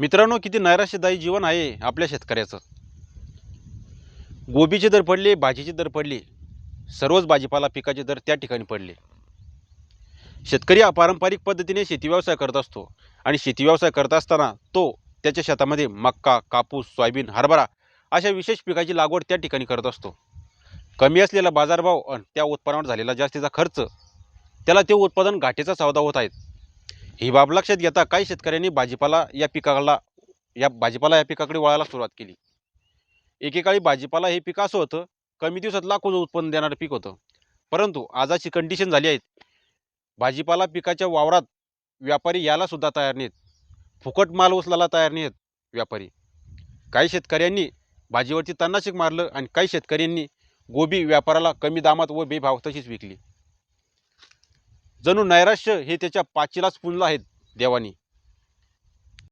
मित्रांनो किती नैराश्यदायी जीवन आहे आपल्या शेतकऱ्याचं. गोबीचे दर पडले भाजीचे दर पडले सर्वच भाजीपाला पिकाचे दर त्या ठिकाणी पडले. शेतकरी हा पारंपरिक पद्धतीने शेती व्यवसाय करत असतो आणि शेती व्यवसाय करत असताना तो त्याच्या शेतामध्ये मक्का कापूस सोयाबीन हरभरा अशा विशेष पिकाची लागवड त्या ठिकाणी करत असतो. कमी असलेला बाजारभाव आणि त्या उत्पन्नावर झालेला जास्तीचा खर्च त्याला ते उत्पादन घाटेचा सौदा होत आहेत. ही बाब लक्षात घेता काही शेतकऱ्यांनी भाजीपाला या पिकाला या भाजीपाला या पिकाकडे वळायला सुरुवात केली. एकेकाळी भाजीपाला हे पीक असं होतं कमी दिवसात लाखो उत्पन्न देणारं पीक होतं. परंतु आजची कंडिशन झाली आहेत. भाजीपाला पिकाच्या वावरात व्यापारी याला सुद्धा तयार नाहीत. फुकट माल उचलायला तयार नाहीत व्यापारी. काही शेतकऱ्यांनी भाजीवरती तन्नाशिक मारलं आणि काही शेतकऱ्यांनी गोबी व्यापाराला कमी दामात व बेभाव तशीच विकली. जणू नैराश्य हे त्याच्या पाचीलाच पुंजलं आहेत देवानी.